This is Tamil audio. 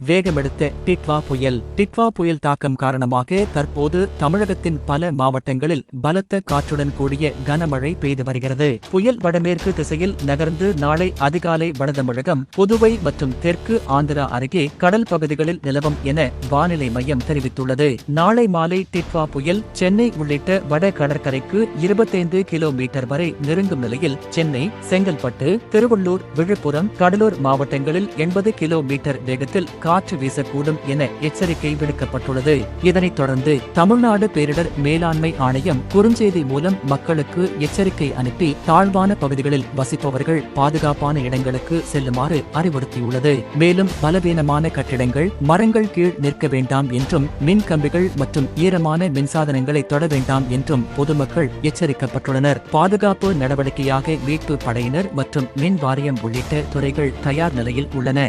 வேகமெடுத்த டிட்வா புயல். டிட்வா புயல் தாக்கம் காரணமாக தற்போது தமிழகத்தின் பல மாவட்டங்களில் பலத்த காற்றுடன் கூடிய கனமழை பெய்து வருகிறது. புயல் வடமேற்கு திசையில் நகர்ந்து நாளை அதிகாலை வடதமிழகம் புதுவை மற்றும் தெற்கு ஆந்திரா அருகே கடல் பகுதிகளில் நிலவும் என வானிலை மையம் தெரிவித்துள்ளது. நாளை மாலை டிட்வா புயல் சென்னை உள்ளிட்ட வட கடற்கரைக்கு இருபத்தைந்து கிலோமீட்டர் வரை நெருங்கும் நிலையில் சென்னை செங்கல்பட்டு திருவள்ளூர் விழுப்புரம் கடலூர் மாவட்டங்களில் எண்பது கிலோமீட்டர் வேகத்தில் காற்று வீசக்கூடும் என எச்சரிக்கை விடுக்கப்பட்டுள்ளது. இதனைத் தொடர்ந்து தமிழ்நாடு பேரிடர் மேலாண்மை ஆணையம் குறுஞ்செய்தி மூலம் மக்களுக்கு எச்சரிக்கை அனுப்பி தாழ்வான பகுதிகளில் வசிப்பவர்கள் பாதுகாப்பான இடங்களுக்கு செல்லுமாறு அறிவுறுத்தியுள்ளது. மேலும் பலவீனமான கட்டிடங்கள் மரங்கள் கீழ் நிற்க வேண்டாம் என்றும் மின் கம்பிகள் மற்றும் ஈரமான மின்சாதனங்களை தொட வேண்டாம் என்றும் பொதுமக்கள் எச்சரிக்கப்பட்டுள்ளனர். பாதுகாப்பு நடவடிக்கையாக மீட்பு படையினர் மற்றும் மின் வாரியம் உள்ளிட்ட துறைகள் தயார் நிலையில் உள்ளன.